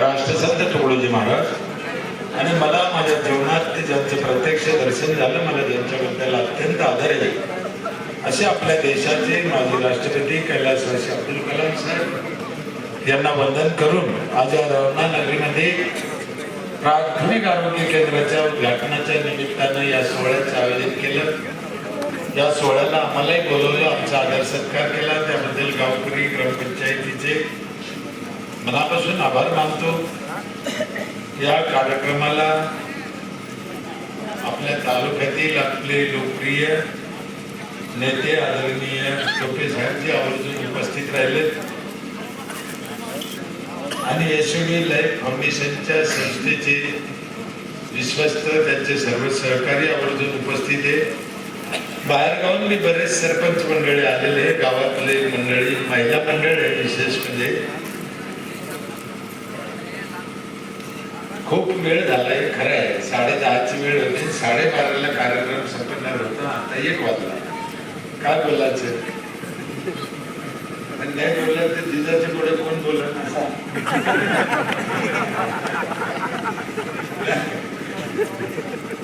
राष्ट्रसंत तुकडोजी महाराज. आणि मला माझ्या जीवनात ते ज्यांचं प्रत्यक्ष दर्शन झालं मला ज्यांच्याबद्दल अत्यंत आदर आहे. असे आपल्या देशाचे माजी राष्ट्रपती कैलासवासी अब्दुल कलाम साहेब यांना वंदन करून आज या रवना नगरीमध्ये प्राथमिक आरोग्य केंद्राच्या उद्घाटनाच्या निमित्तानं या सोहळ्याचं आयोजन केलं. या सोहळ्याला आम्हालाही बोलवलं आमचा आदर सत्कार केला. त्याबद्दल गावकरी ग्रामपंचायतीचे मनापासून आभार मानतो. या कार्यक्रमाला आपल्या तालुक्यातील आपले लोकप्रिय नेते आदरणीय टोपे साहेबजी आवर्जून उपस्थित राहिले आणि यशवी लाईफ फाउंडेशनच्या संस्थेचे विश्वस्त त्यांचे सर्व सहकारी आवर्जून उपस्थित आहे. बाहेर गावून मी बरेच सरपंच मंडळी आलेले आहे, गावातले मंडळी महिला मंडळ आहे विशेष म्हणजे. खूप वेळ झालाय खरं आहे. साडे दहाची वेळ होती. साडेबाराला कार्यक्रम संपणार होता. आता एक वाजला. काय बोलायचं? आणि नाही बोललं तर जिजाच्या पुढे कोण बोलत?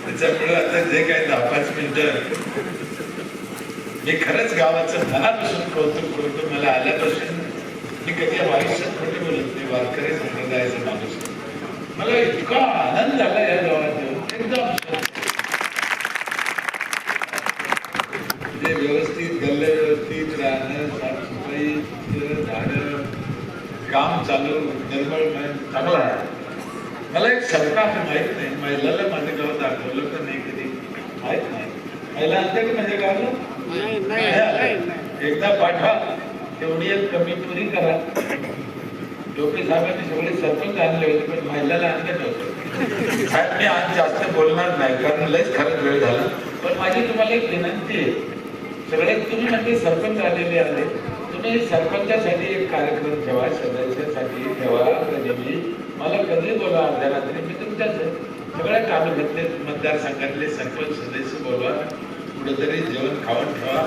त्याच्यामुळे आता जे काय दहा पाच मिनिटं. मी खरंच गावाचं मनापासून कौतुक करतो. मला आल्यापासून मी कधी आयुष्यात खोटे बोलत नाही. वारकरी संप्रदायाचा माणूस मला इतका आनंद झाला या गावात एकदम व्यवस्थित गल्ले व्यवस्थित राहणं साफसफाई झाडं काम चालू निर्मळ चांगलं आहे मला एक सरकार आहे माहीत नाही महिलाला माझ्या गावात दाखवलं तर नाही कधी माहीत नाही महिला आणते का माझ्या गावाला नाही. एकदा पाठवा. तेवढी एक कमी पुरी करा. टोपे साहेबांनी सगळे सरपंच आणले होते पण महिलाला आणलं नव्हतं. साहेब मी आज जास्त बोलणार नाही कारण लयच खरंच वेळ झाला. पण माझी तुम्हाला एक विनंती आहे. सगळे तुम्ही म्हणजे सरपंच आलेले आले. तुम्ही सरपंचासाठी एक कार्यक्रम ठेवा सदस्यासाठी ठेवा कधी मला कधी बोला अर्ध्या रात्री मी तुमच्याच सगळ्या कामे घेतले मतदारसंघातले सरपंच सदस्य बोलवा कुठेतरी जेवण खावण ठेवा.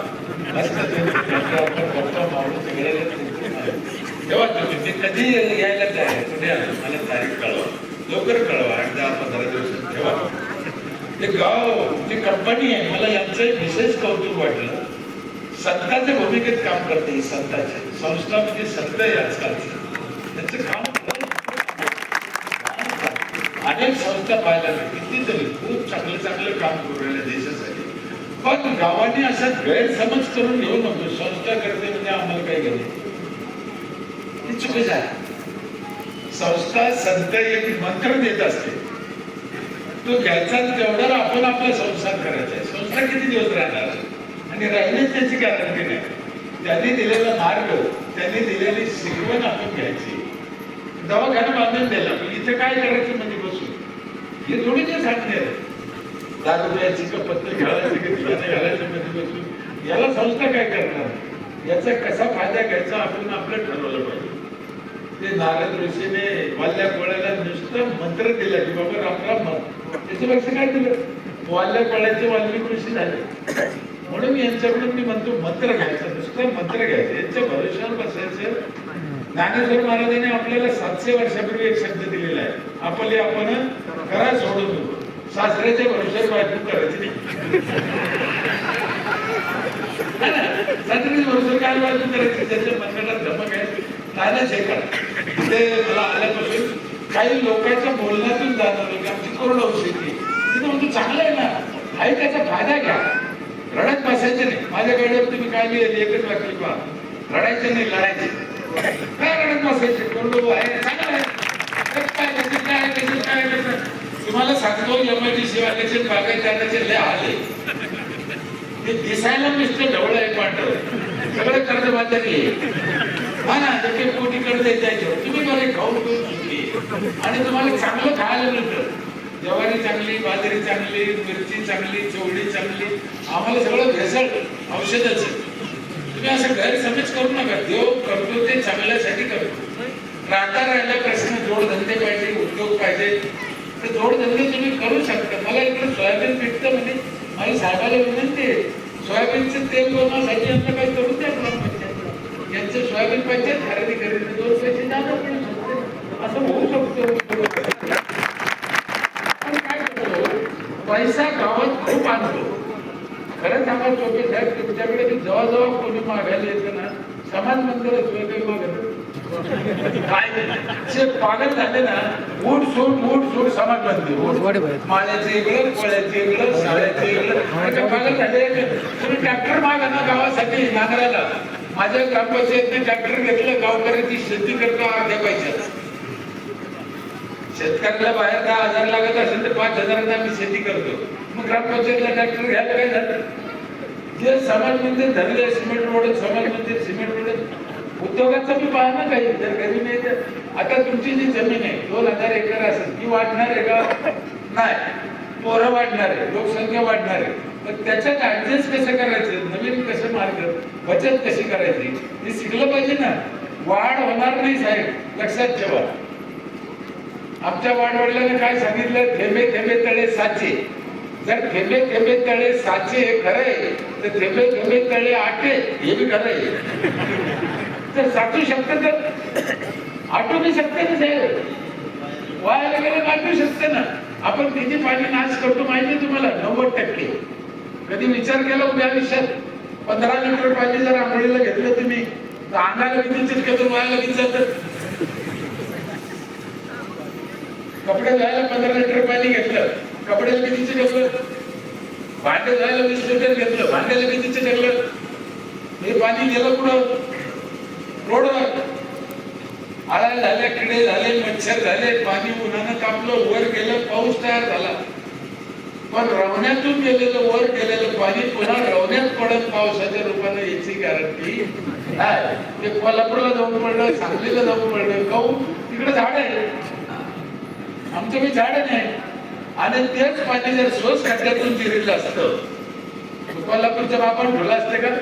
मस्त तुम्ही गप्पा मारून सगळ्याला ठेवा ते कधी यायला तयार कुठे आलं? मला तारीख कळवा. लवकर कळवा आठ दहा पंधरा दिवसात ठेवा. ते गाव ती कंपनी आहे. मला यांचं एक विशेष कौतुक वाटलं. संतांच्या भूमिकेत काम करते ही संतांचे. संस्था म्हणजे संत आहे आजकालची. त्यांचं काम अनेक संस्था पाहायला कितीतरी खूप चांगलं चांगलं काम करू देशासाठी. पण गावाने असा गैरसमज करून घेऊ नको. संस्था करते म्हणजे आम्हाला काय गरज चुकीच आहे. संस्था संत एक मंत्र देत असते. तो घ्यायचा तेवढा आपण आपला संसार करायचा आहे. संस्था किती दिवस राहणार? आणि राहिलेच त्याची गॅरंटी नाही. त्यांनी दिलेला मार्ग त्यांनी दिलेली शिकवण आपण घ्यायची. दवाखाना बांधून दिला पण इथे काय करायचं म्हणजे बसून? हे थोडी ते सांगते दहा रुपयाची का पत्ते घालायची का तिला घालायचं मध्ये बसून? याला संस्था काय करणार? याचा कसा फायदा घ्यायचा आपण आपलं ठरवलं पाहिजे. ते नारद ऋषीने वाल्या कोळ्याला नुसतं मंत्र दिला की बाबा राम राम म्हण. त्याच्यापेक्षा काय दिलं? वाल्या कोळ्याचे वाल्मिक ऋषी झाले. म्हणून यांच्याकडून मी म्हणतो मंत्र घ्यायचा नुसतं मंत्र घ्यायचं. यांच्या भविष्यावर बसायचं. ज्ञानेश्वर महाराजांनी आपल्याला सातशे वर्षापूर्वी एक शब्द दिलेला आहे. आपले आपण करा सोडून होतो सासऱ्याच्या भविष्यात बायको करायची नाही. सासऱ्याच्या भरोश्यावर काय बायको करायची? त्याच्या मंत्राला धमक आहे. नायलाच हे करा. ते मला आल्यापासून काही लोकांच्या बोलण्यातून जाणवलं की आमची शेती. तिथं म्हणतो चांगलं आहे ना. आहे त्याचा फायदा घ्या. रडत बसायचं नाही. माझ्या गाडीवर तुम्ही काय लिहिले एकच वाक्य पहा रडायचं नाही लढायचे काय रडत बसायचे? कोरडवाहू आहे. चांगलं आहे. काय काय काय तुम्हाला सांगतो एमआयडीसी वाल्याचे बागायतदाराचे लय आले ते दिसायला मिस्टर ढवळ आहे पांढर सगळं कर्जबाजारी आहे. हा ना तर ते कोटी कर्ज तुम्ही मला खाऊन पिऊन सुटली. आणि तुम्हाला चांगलं खायला मिळतं. जवारी चांगली बाजरी चांगली मिरची चांगली चवळी चांगली. आम्हाला सगळं भेसळ औषधच. तुम्ही असं गैरसमज करू नका. देव करतो ते चांगल्यासाठी करतो. राहता राहिला प्रश्न जोडधंदे पाहिजे उद्योग पाहिजे. तर जोडधंदे तुम्ही करू शकता. मला इकडे सोयाबीन पिकतं म्हणजे मला साहेबाला विनंती आहे. सोयाबीनचं तेल बनवण्यासाठी यांना काही करू द्या ग्रामपंचायत यांचं सोयाबीन पंचायत खरेदी खरेदी दोन पैसे पडू शकते असं होऊ शकतं. आपण काय करतो पैसा गावात खूप आणतो. खरं सांगा चोखे साहेब तुमच्याकडे मी जेव्हा कोणी मागायला येतं ना समाज मंदिरच वेगळे मागत काय पागल झाले ना उठ सूट उठ सूट समाज मंदिर. उठ. माळ्याचं इकडं कोळ्याचं इकडं इकडं. पागल झाले. तुम्ही ट्रॅक्टर मागा ना गावासाठी नांगरायला. माझ्या ग्रामपंचायतने ट्रॅक्टर घेतलं गावकऱ्याची शेती करता अर्ध्या पैशात शेतकऱ्याला बाहेर दहा हजार लागत असेल तर पाच हजारात आम्ही शेती करतो. मग ग्रामपंचायतला ट्रॅक्टर घ्यायला काय झालं? जे समाज मंदिर धरले सिमेंट रोड समाज मंदिर सिमेंट रोड. उद्योगाचं मी पाहणार ना काही जर घरी नाही तर. आता तुमची जी जमीन आहे दोन हजार एकर असेल ती वाढणार आहे का? नाही. पोरं वाढणार आहे लोकसंख्या वाढणार आहे. तर त्याच्यात ऍडजस्ट कसं करायचं? नवीन कसं मार्ग? बचत कशी करायची? हे शिकलं पाहिजे ना. वाढ होणार नाही साहेब. लक्षात ठेवा. आमच्या वाढवडिलांनी काय सांगितलं? थेंबे थेंबे तळे साचे. जर थेंबे थेंबे तळे साचे हे खरंय तर थेंबे थेंबे तळे आटे हे बी खरंय तर साचू शकतं तर? आटू बी शकते ना साहेब? वाया वगैरे काटू शकते ना? आपण किती पाणी नाश करतो माहिती तुम्हाला? नव्वद टक्के. कधी विचार केला उद्या आयुष्यात? पंधरा लिटर पाणी जर आंघोळीला घेतलं तुम्ही तर अंगाला किती चिटकतून व्हायला किती जातं? कपडे धुवायला पंधरा लिटर पाणी घेतलं कपड्याला किती घेतलं भांडे धुवायला वीस लिटर घेतलं भांड्याला किती चिटकलं? हे पाणी गेलं कुठं? रोडवर. आळा झाल्या किडे झाले मच्छर झाले पाणी उन्हानं कापलं वर गेलं पाऊस तयार झाला. पण रवण्यातून गेलेलं वर गेलेलं पाणी पुन्हा रवण्यात पडत पावसाच्या रूपाने याची गॅरंटी ते कोल्हापूरला जाऊन पडलं सांगलीला जाऊन पडलं. काहून तिकडे झाड आहे आमचं काही झाड नाही. आणि तेच पाणी जर सोस खड्ड्यातून जिरलं असतं कोल्हापूरच्या बापान ठेवलं असते का?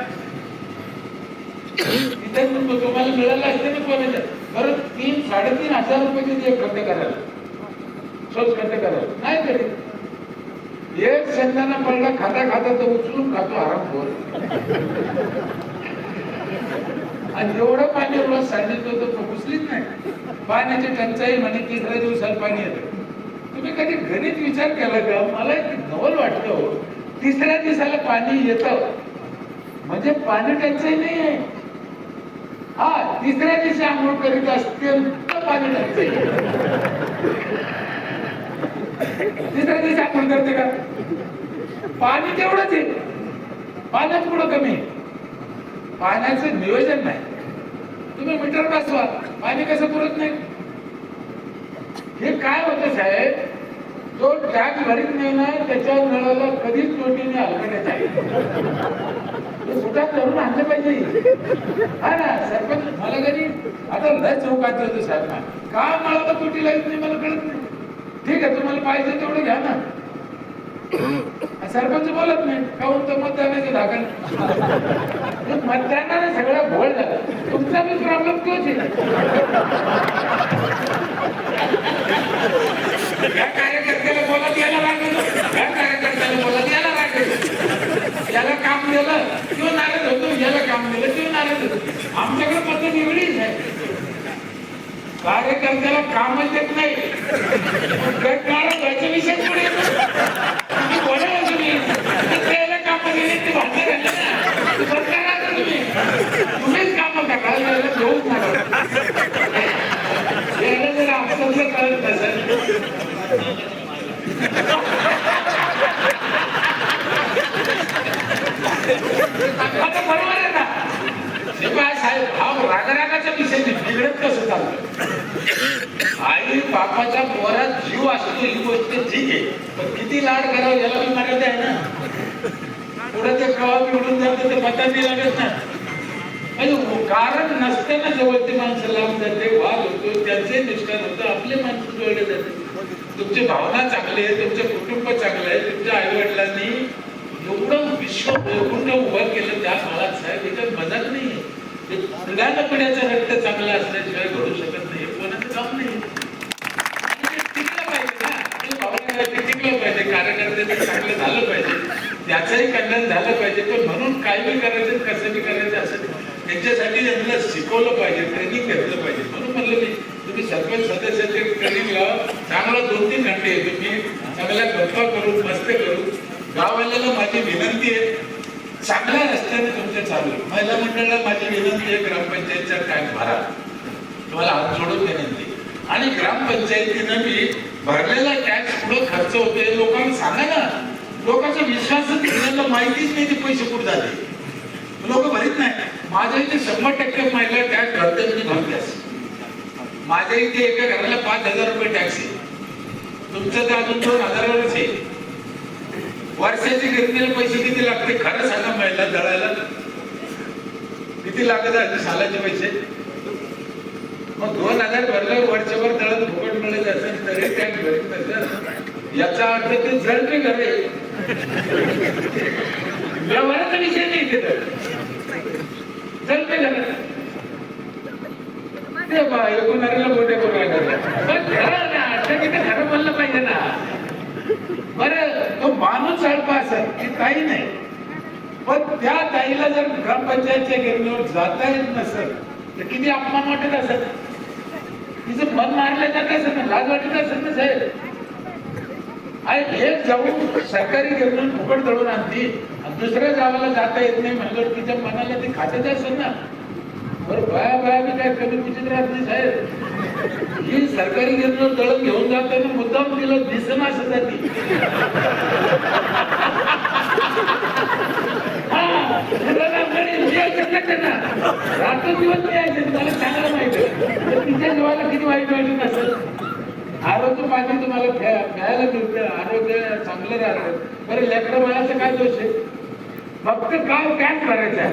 इथे तुम्हाला मिळालं असते ना कोणाच्या बरं तीन साडेतीन हजार रुपये ते एक करायला. स्वच्छ खर्च करायला. नाही तरी. एक शेंगदाणा पडला खाता खाता तर उचलून खातो आराम बोल आणि एवढं पाणी रोज सांगितलं होतं तो उचलीच नाही. पाण्याची टंचाई म्हणे तिसऱ्या दिवसाला पाणी येतं. तुम्ही कधी घरीच विचार केला का? मला एक नवल वाटतं हो. तिसऱ्या दिवसाला पाणी येतं. म्हणजे पाणी टंचाई नाही आहे हा तिसऱ्या दिवशी आंघोळ करीत असतील तर पाणी टाकते तिसऱ्या दिवशी आंघोळ करते का? पाणी तेवढंच आहे. पाण्यात पुढं कमी आहे. पाण्याचं नियोजन नाही. तुम्ही मीटर बसवा. पाणी कसं पुरत नाही? हे काय होतं साहेब? जो टॅक्स भरीत नाही ना त्याच्या नळाला कधीच तोटीने हलकण्यात आहे सुटात करून आणलं पाहिजे हा ना सरपंच मला कधी आता लय चौकात होतो साहेब का मला तर तोटी लागत नाही मला कळत नाही ठीक आहे तुम्हाला पाहिजे तेवढं घ्या ना सरपंच बोलत नाही काहून तर मतदानाचं धाकण मतदानाने सगळा घोळ झाला तुमचा बी प्रॉब्लेम तोच आहे या कार्यकर्त्याला बोलत यायला लागेल या कार्यकर्त्याला बोलत यायला लागेल याला काम दिलं किंवा नाराज होतो याला काम दिलं किंवा नाराज होतो. आमच्याकडे पद्धत एवढीच आहे. कार्यकर्त्याला कामच देत नाही. गट नाराज व्हायचा विषय पुढे येतो. तुम्ही त्याला काम दिली ती भांडणं झाली ना. ते बंद तुम्ही. तुम्हीच करा. याला घेऊच नका याला जर कळत नसेल आता बरोबर आहे ना. साहेब रागरागाचा विषय बिघडत कसं आई बापाच्या पोरात जीव असतो ही गोष्ट ठीक आहे. पण किती लाड करावं याला मी मर्यादा आहे ना. पुढे ते कवा जातं ते पता नाही लागत ना. म्हणजे कारण नसताना जवळचे माणसं लावून जाते वाद होतो त्यांचे नुकसान होतं आपले माणसं जोडले जाते तुमची भावना चांगली आहे तुमचे कुटुंब चांगलं आहे तुमच्या आई वडिलांनी एवढं विश्व पूर्ण उभं केलं त्या काळात साहेब याच्यात मजाक नाही आहे. पिढ्यानं पिढ्याचं रक्त चांगलं असल्याशिवाय घडू शकत नाही कोणाचं काम नाही टिकलं पाहिजे ना. टिकलं पाहिजे कार्यकर्त्याचं चांगलं झालं पाहिजे. त्याचंही कल्याण झालं पाहिजे. पण म्हणून काय बी करायचं कसं बी करायचं असं त्यांच्यासाठी त्यांना शिकवलं पाहिजे ट्रेनिंग घेतलं पाहिजे. म्हणून म्हणलं मी तुम्ही सरपंच सदस्याचे ट्रेनिंगला चांगला दोन तीन घंटे आहे. तुम्ही चांगल्या गप्पा करून मस्त करू. गाववाल्याला माझी विनंती आहे चांगल्या रस्त्याने तुमच्या चालू आहे. महिला मंडळाला माझी विनंती आहे ग्रामपंचायतचा टॅक्स भरा. तुम्हाला हात जोडून विनंती. आणि ग्रामपंचायतीनं मी भरलेला टॅक्स पुढे खर्च होते लोकांना सांगा ना. लोकांचा विश्वासच माहितीच नाही ते पैसे कुठे जाते लोक भरीत नाही. माझ्या इथे शंभर टक्के महिला टॅक्स भरते म्हणजे भरतेच माझ्या इथे एका घराला पाच हजार रुपये टॅक्स आहे. तुमचं तर अजून दोन हजारावरच आहे. वर्षाचे घेतलेले पैसे किती लागते? खरं सांगा महिला दळायला. किती लागत आहे? सालाचे पैसे? मग दोन हजार भरले वर्षभर दळत फुकट मिळत असेल तरी टॅक्स भरत याचा अर्थ ते झळते घरे. व्यवहाराचा विषय नाही तिथं. जळते घरे. ते बा एकूणारीला मोठे करू लागले पण खरं ना अडचणी खरं बोललं पाहिजे ना. बरं तो माणूस सळपा असेल ती ताई नाही. पण त्या ताईला जर ग्रामपंचायतच्या गिरणीवर जाता येत नसेल तर किती अपमान वाटत असेल? तिचं मन मारलं जात असेल ना लाज वाटत असेल ना साहेब? आणि हे जाऊन सरकारी गिरणीवर फुकट दळून आणती आणि दुसऱ्या गावाला जाता येत नाही म्हणलं तिच्या मनाला ते खात्यात असेल ना? बरं बाया बाया मी काय कमी कुचित राहत नाही साहेब? ही सरकारी गिरणीवर दळण घेऊन जाताना मुद्दाम तिला दिसना असं जाती. हा, मुलाला म्हणे, मला चांगलं माहिती तर तिच्या जीवाला किती वाईट वाटत असेल? आरोग्य पाणी तुम्हाला प्या- प्यायला मिळतं आरोग्य चांगलं राहतं बरं लेकरं बाळाचं काय दोष आहे? फक्त गाव टॅक्स भरायचा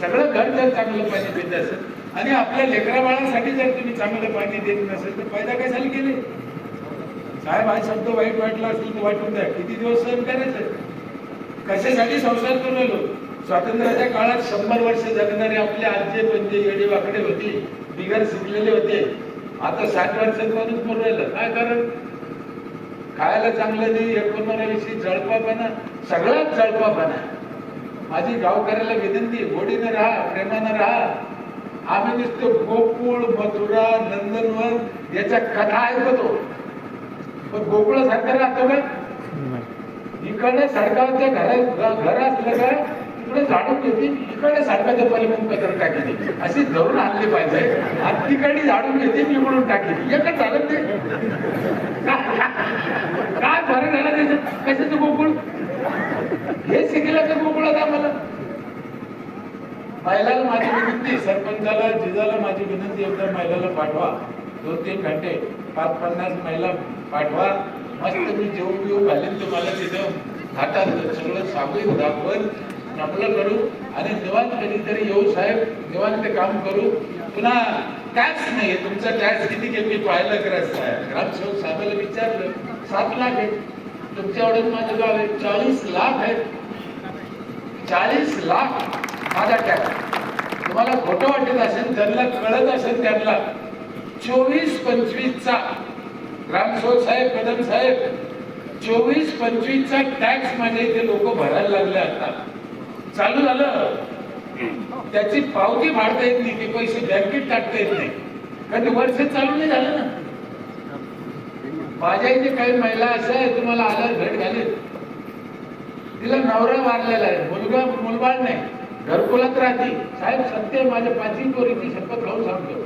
सगळं घर जर चांगलं पाणी देत असेल आणि आपल्या लेकरा बाळासाठी जर तुम्ही चांगलं पाणी देत नसेल तर फायदा कशाला केले साहेब हा शब्द वाईट वाटला असेल तर वाटून द्या. किती दिवस सहन करायचं? कशासाठी संसार करून आलो स्वातंत्र्याच्या काळात शंभर वर्ष जगणारे आपले आजे पंजे येडे वाकडे होते. बिगर शिकलेले होते. आता साठ वर्षात माणूस मरून राहिलं. काय कारण? खायला चांगलं नाही एकोणविशे जळपापणा सगळाच जळपापणा. माझी गावकऱ्याला विनंती गोडीनं राहा प्रेमानं राहा. आम्ही नुसतं गोकुळ मथुरा नंदनवन याच्या कथा ऐकतो. पण गोकुळासारखं राहतो का? इकडे सरकारच्या घरात घर असलं का तिकडे झाडून घेते इकडे सरकारच्या पलीकडून कचरा टाकली. अशी धरून आणली पाहिजे. आणि तिकडे झाडून घेते इकडून टाकली. एकच झालं ते? काय फरक झाला त्याच्यात कशाचं गोकुळ? हे शिकलं का गोकुळात आम्हाला महिलाला माझी विनंती सरपंचाला जिजाला माझी विनंती एकदा महिलाला पाठवा. दोन तीन घंटे पाच पन्नास महिला पाठवा. मस्त मी जेवून बिवून घालेन तुम्हाला तिथं. हातात सगळं सांगून दाखवत आपलं करू. आणि निवांत कधीतरी येऊ साहेब निवांत काम करू. पुन्हा टॅक्स नाही तुमचा टॅक्स किती घेत मी पाहिलं करायचं साहेब? ग्रामसेवक साहेबाला विचारलं सात लाख आहे. तुमच्या एवढं माझं गाव आहे चाळीस लाख आहेत चाळीस लाख माझा टॅक्स तुम्हाला खोटं वाटत असेल त्यांना कळत असेल त्यांना. चोवीस पंचवीसचा ग्रामसेवक साहेब कदम साहेब चोवीस पंचवीसचा टॅक्स माझ्या इथे लोक भरायला लागले आता. चालू झालं. त्याची पावती फाडता येत नाही ते पैसे बँकेत टाकता येत नाही. कारण वर्ष चालू नाही झालं ना. माझ्या इथे काही महिला अशा आहे तुम्हाला आल्यावर भेट घालेल तिला नवरा मारलेला आहे मुलगा मुलबाळ नाही घरकुलात राहते. साहेब सत्य माझ्या पाचवी पोरीची शपथ खाऊन सांगतो.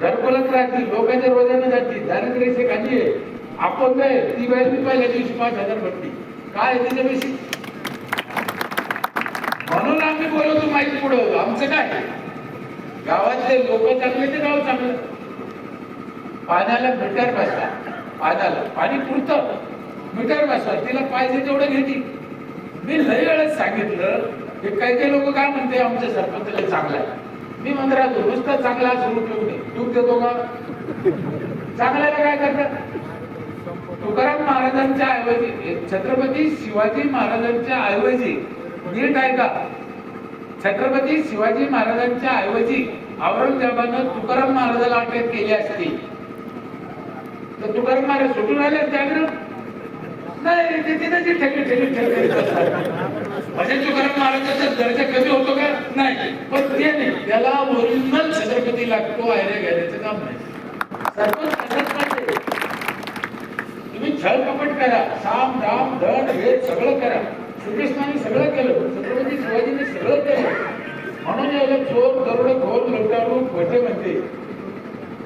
घरकुलात राहते लोकांच्या रोजाने जाते दारिद्र्याचे खाली आहे. आपण काय ती बाहेर मी पहिल्या दिवशी पाच हजार भटली काय आहे पैसे म्हणून आम्ही बोलवतो माहिती पुढं. आमचं काय? गावातले लोक चांगले ते गाव चांगलं. पाण्याला मीटर बसला पाण्याला. पाणी पुरतं. मीटर बसवा. तिला पाहिजे तेवढं घेते. मी लय वेळेस सांगितलं की काही काही लोक काय म्हणते आमच्या सरपंचला चांगला आहे. मी म्हणतो दुरुस्त चांगला सुरू ठेवून नाही दूध देतो का? चांगल्याला काय करतात तुकाराम महाराजांच्या ऐवजी छत्रपती शिवाजी महाराजांच्या ऐवजी नीट ऐका छत्रपती शिवाजी महाराजांच्या ऐवजी औरंगजेबानं तुकाराम महाराजाला अटक केली असती. तुकाराम महाराज सुटून आले त्याकडे? नाही ते तिथे जे ठेके ठेके ठेके. म्हणजे तुकाराम महाराजांचा दर्जा कमी होतो का? नाही. पण ते नाही. त्याला ओरिजिनल छत्रपती लागतो आयरे घ्यायचं काम नाही. सरपंच तुम्ही छळ कपट करा साम दाम धड हे सगळं करा. श्रीकृष्णाने सगळं केलं छत्रपती शिवाजीने सगळं केलं. म्हणून याला चोर दरोडे घोर लुटारू खोटे म्हणते.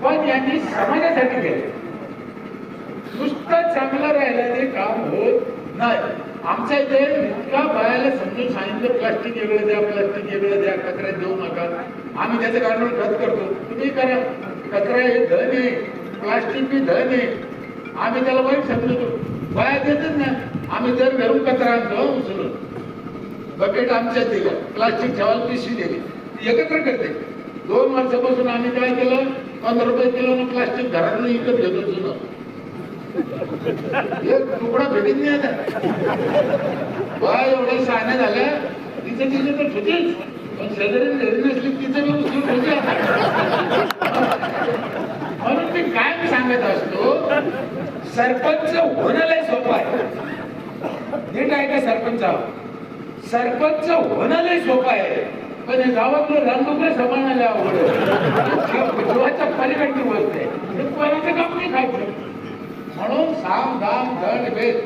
पण यांनी समाजासाठी केलं. नुसतं चांगलं राहिलं ते काम होत नाही. आमच्या इथे इतका बायाला समजून सांगितलं प्लास्टिक वेगळं द्या प्लास्टिक वेगळं द्या कचऱ्यात देऊ नका. आम्ही त्याचं काढून खत करतो. तुम्ही करा. कचरा हे धन आहे. प्लास्टिक बी धन आहे. आम्ही त्याला वाईट समजतो. बाया देतच नाही. आम्ही जर घरून कचरा आणतो उचलून. बकेट आमच्या दिलं प्लास्टिक ठेवायला पिशवी दिली. ती एकत्र करते. दोन वर्षापासून आम्ही काय केलं? पंधरा रुपये किलो प्लास्टिक घरातून विकत घेतो जुनं. एक तुकडा भेटीत नाही आता बा एवढ्या शहाण्या झाल्या तिचं तिचं तर होतीच पण शेजारी घरी नसली तिचं मी उचलून होती म्हणून मी काय सांगत असतो सरपंच होणं सोपं आहे. नीट आहे का सरपंच? सरपंच होणं सोपं आहे. पण हे गावातलं रानडुकरं सांभाळण्याला अवघड आहे. जीवाच्या पलीकडची गोष्ट आहे कोणाचं काम नाही खायचं? म्हणून साम दाम दंड भेद.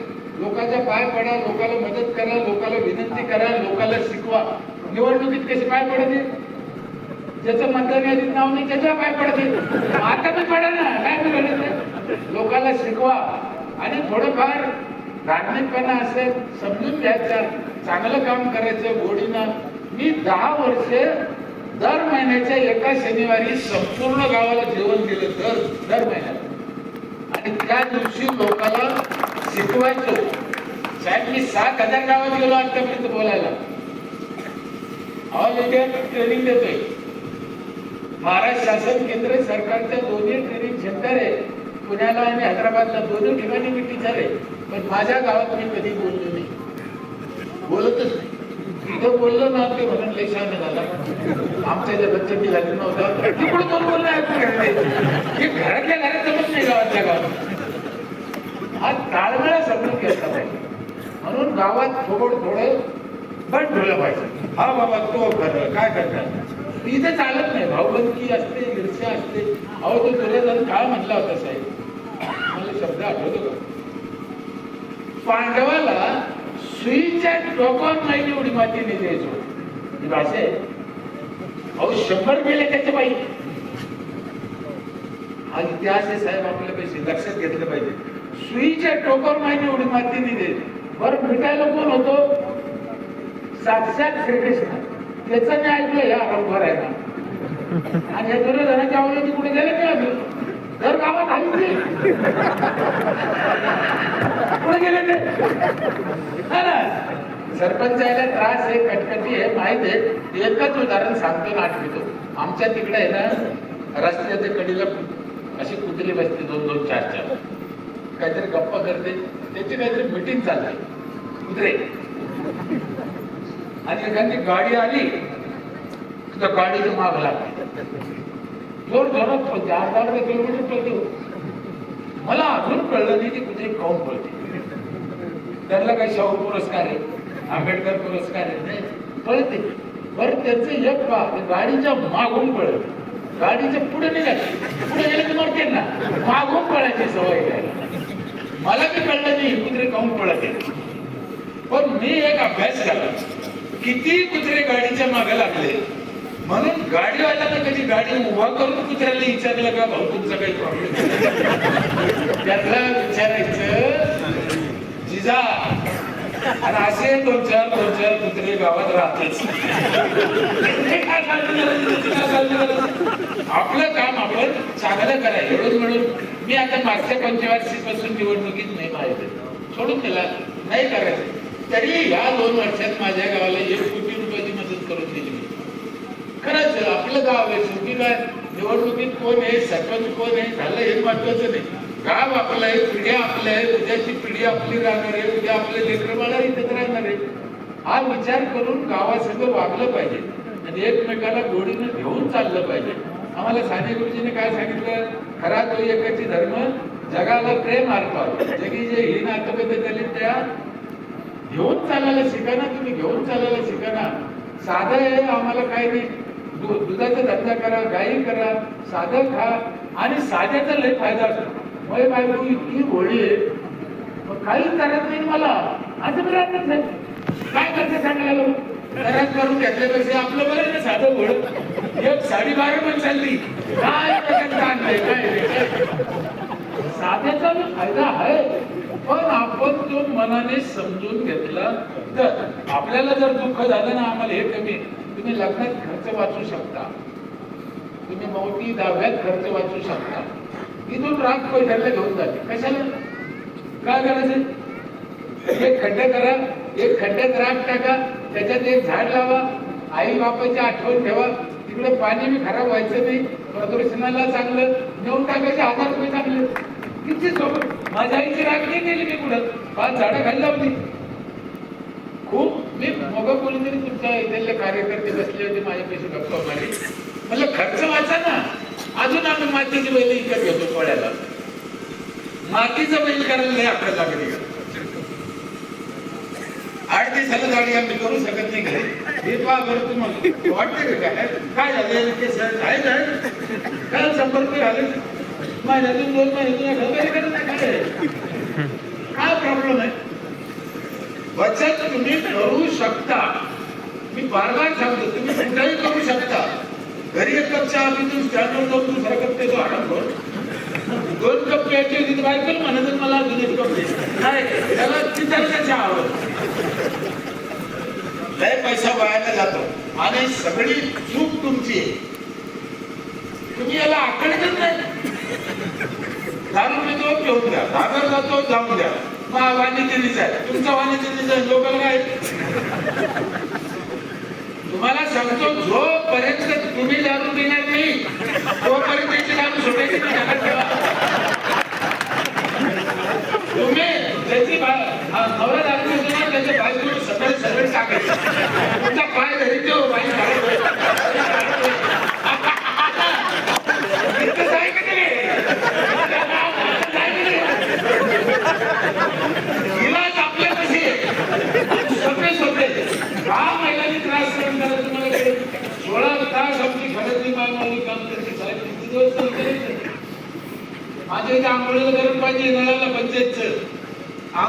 लोकांच्या पाय पडा लोकांना मदत करा लोकांना विनंती करा लोकांना शिकवा. निवडणुकीत कसे पाय पडते? ज्याचं मतदान यादीत नाव नाही त्याच्या पाय पडते. आता पण पडा ना काय बिघडलं लोकांना शिकवा. आणि थोडंफार धार्मिकपणा असेल समजून घ्यायचा चांगलं काम करायचं गोडीनं. मी दहा वर्षे दर महिन्याच्या एका शनिवारी संपूर्ण गावाला जेवण दिलं दर दर महिन्यात आणि त्या दिवशी लोकांना शिकवायचो. साहेब मी सात हजार गावात गेलो आतापर्यंत बोलायला. ऑल इंडिया ट्रेनिंग देतोय. महाराष्ट्र शासन केंद्र सरकारच्या दोन्ही ट्रेनिंग सेंटर आहे. पुण्याला आणि हैदराबादला दोन्ही ठिकाणी मी टीचर आहे. पण माझ्या गावात मी कधी बोललो नाही. बोलतच नाही. इथं बोललो ना ते म्हणून लय शांत झाला. आमच्या ज्या बच्चांनी झाली नव्हता. तिकडून कोण बोलणं घरातल्या घरात नाही गावातल्या गावात हा ताळमेळा समजून घेतला पाहिजे. म्हणून गावात थोडं थोडं बंद ठेवलं पाहिजे. हा बाबा तो खरं काय करणार इथे चालत नाही. भाऊबंदकी असते ईर्ष्या असते. अहो तो दुर्योधन काय म्हणला होता साहेब. मला शब्द आठवतो का? पांडवाला सुईच्या टोकावर नाही एवढी माती द्यायचो ही भाषा. अहो शंभर गेले त्याच्या बाई. हा इतिहास आहे साहेब आपल्या पैसे लक्षात घेतलं पाहिजे. सुईच्या टोकर माहिती एवढी माती दिली. बरं भेटायला कोण होतो? साक्षात श्रीकृष्ण. त्याचं मी ऐकलं या अवघड आहे ना आणि या दुर्योधनाच्या आवडीची कुठे गेले नाही अजून दर गावात आली नाही कुठे गेले ते? सरपंच ना त्रास आहे कटकटी आहे माहीत आहे. एकच उदाहरण सांगतो ना आठवतो आमच्या तिकडे आहे ना रस्त्याच्या कडीला कुत्री बसते दोन दोन चार चार. काहीतरी गप्पा करते. त्याची काहीतरी मिटिंग चालते कुत्रे आणि एखादी गाडी आली तर गाडीचं माग लागते जोर जोरात किलोमीटर पळतो. मला अजून कळलं नाही की कुठे काऊन पळते. त्यांना काही शाहू पुरस्कार आहे आंबेडकर पुरस्कार आहे नाही. पळते. बरं त्यांचं एक गाडीच्या मागून पळत. गाडीच्या पुढे निघाली पुढे गेले की मरते ना मागून पळायची सवय घ्यायला मला बी कळलं नाही कुत्रे काऊन पळत पण मी एक अभ्यास केला. किती कुत्रे गाडीच्या मागे लागले? म्हणून गाडीवाल्यानं कधी गाडी उभा करून कुत्र्याला विचारलं का भाऊ तुमचा काही प्रॉब्लेम त्यातला विचारायचं जिजा आणि असे दोन चार दोन चार कुत्रे गावात राहतात आपलं काम आपण चांगलं करायचं. एवढंच म्हणून मी आता मागच्या पंचवार्षिकपासून निवडणुकीत नाही माहिती सोडून दिला. नाही करायचं. तरी या दोन वर्षात माझ्या गावाला एक कोटी रुपयाची मदत करून दिली खरंच आपलं गाव आहे. शेवटी काय? निवडणुकीत कोण आहे? सरपंच कोण आहे? झालं हे महत्वाचं नाही. गाव आपलं आहे पिढ्या आपल्या आहे उद्याची पिढी आपली राहणार आहे उद्या आपले लेकरं बाळा राहणार आहे. हा विचार करून गावासंग वागलं पाहिजे. आणि एकमेकाला गोडीनं घेऊन चाललं पाहिजे. आम्हाला साने गुरुजीने काय सांगितलं? खरा तो एकाची धर्म जगाला प्रेम अर्पाव जगी जे ही नातपद्धत झाली त्या घेऊन चालायला शिका ना तुम्ही घेऊन चालायला शिका ना. साधं आहे आम्हाला काही नाही. दुधाचा धंदा करा गाई करा साधं खा. आणि साध्याचा लय फायदा असतो. माझी बायको इतकी भोळी मग काही करत नाही मला. असं बरं वाटत नाही काय करते सांगायला? घरात करून घेतल्यापेक्षा आपलं बरं ना साधं घोड एक साडी बारा पण चालली. काय आणलंय? काय साध्याचा फायदा आहे. पण आपण तो मनाने समजून घेतला तर आपल्याला जर दुःख झालं ना आम्हाला हे कमी तुम्ही लग्नात खर्च वाचू शकता. तुम्ही मोठी दहाव्यात खर्च वाचू शकता. इथून राग ठरले घेऊन जाते. कशाला? काय करायचं? एक खड्डे करा एक खड्ड्यात राख टाका त्याच्यात एक झाड लावा आई बापाची आठवण ठेवा. तिकडे पाणी बी खराब व्हायचं नाही. प्रदूषणाला चांगलं. नेऊन टाकायचे हजार रुपये चांगले. किती सोबत? माझ्या आईची राग नाही गेली मी कुठं. पाच झाडं खाली लावली खूप मी मग कोणीतरी तुमच्या इथले कार्यकर्ते बसले होते माझ्या पैसे गप्पा मारे मला खर्च वाचा ना. अजून आम्ही मातीची बैल विकत घेतो पोळ्याला. मातीचं बैल करायला नाही आपल्या लागली आठ दिवसाला गाडी आम्ही करू शकत नाही घरी. हे पहा बरं तुम्हाला. वाटते काय? काय झालं ते सर काय काय संपर्क झाले माझ्यातून दोन महिन्यातून करत नाही काय? काय प्रॉब्लेम आहे? बचत तुम्ही करू शकता. मी बार बार सांगतो तुम्ही कुठेही करू शकता. घरी एक कप चहा पितो स्टँडवर जाऊन दुसरा कप देतो आराम करून दोन कप प्यायचे तिथे बायकल म्हणत मला अजून एक कप नाही त्याला तिथं चहा आवडत लय पैसा वायाला जातो. आणि सगळी चूक तुमची आहे. तुम्ही याला आकडतच नाही. दारू पितो घेऊन द्या. दादर जातो जाऊन द्या. मग दिलीच आहे तुमचा वाणिज्य आहे लोकल काय? तुम्हाला सांगतो जोपर्यंत तुम्ही दारू पिणार नाही तोपर्यंत त्याची दारू सोडायची तुम्ही त्याची नवरा दारू पितो ना त्याच्या बायको सगळे सगळे टाकायचे. तुमचा पाय धरी तो बाई काढतोय. इतकंच आहे का ते? इतकंच आहे का ते? इलाज आपल्या कशी सगळे सोपे दहा महिलांनी त्रास सहन करायला तुम्हाला कळेल. सोळा तास आमची घरातली मायमावली काम करते साहेब किती दिवस सहन करायचं? माझ्या इथे आंघोळीला गरम पाणी आहे, नळाला पंचायतचं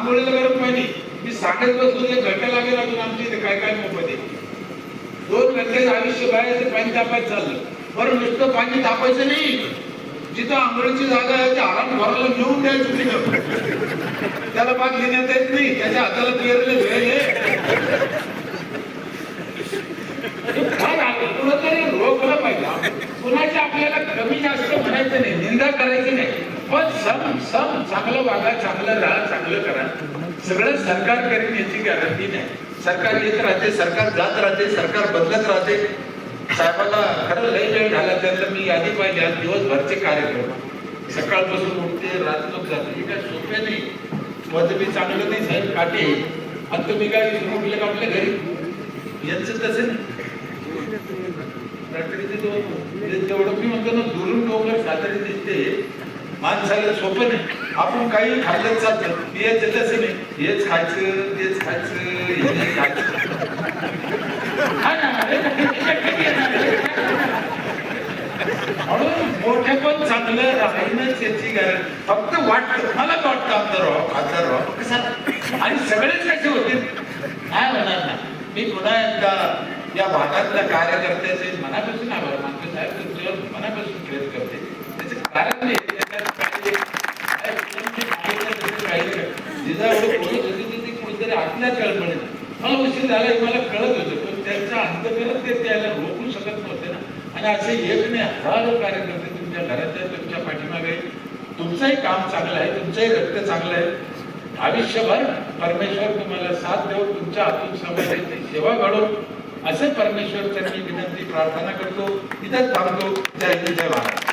आंघोळीला गरम पाणी मी सांगत बसून ते घंटा लागेल अजून आमच्या इथे काय काय मोबाईल दोन घंटे आयुष्य बाहेरचं पाणी तापायचं चाललं. बरं नुसतं पाणी तापायचं नाही. जिथं आंघोळीची जागा आहे ते आराम घराला नेऊन द्यायचं तिथं. त्याला भाग घेण्यात येत नाही. त्याच्या हाताला पेरले वेळ काय आहे? पाहिजे. कुणाची आपल्याला कमी जास्त म्हणायचं नाही निंदा करायची नाही. पण सम सम चांगलं वागा चांगलं राहा चांगलं करा. सगळं सरकार करीन याची गॅरंटी नाही. सरकार येत राहते सरकार जात राहते सरकार बदलत राहते. साहेबाला खरं लई वेळ झाला त्यातलं मी यादी पाहिली आज दिवसभरचे कार्यक्रम. सकाळपासून उठते रात्र जाते. हे काय सोपे नाही. माझं मी चांगलं नाही साहेब काटे आणि तुम्ही काय उठले का आपल्या घरी? यांचं तसं नाही. रात्रीचे दोन तेवढं मी म्हणतो ना दुरून डोंगर सातारी दिसते. माणसाला सोपं नाही. आपण काही खाल्लं चालतं. हेच तसं नाही. हेच खायचं तेच खायचं हे खायचं. हा म्हणून मोठे पण चांगलं राहीनच याची गरज. फक्त वाटतं. मला वाटतं आमदार राव खासदार राव कसं आणि सगळेच कसे होते? काय होणार ना मी पुन्हा एकदा या भागातल्या कार्यकर्त्याचे मनापासून आभार मानतो साहेब. तुमच्यावर मनापासून प्रेम करते. त्याचं कारण आतल्या कळपणे मला उशीर झाला हे मला कळत होतं पण त्यांच्या अंतकरत ते त्याला रोखू शकत नव्हते ना आणि असे एक नाही हजारो कार्यकर्ते तुमच्या घरात आहेत तुमच्या पाठीमागे तुमचंही काम चांगलं आहे तुमचंही रक्त चांगलं आहे आयुष्यभर परमेश्वर तुम्हाला साथ देऊ तुमच्या हातून समाजाची सेवा घडो असे परमेश्वर त्यांनी विनंती प्रार्थना करतो इथंच थांबतो जय हिंद जय महाराज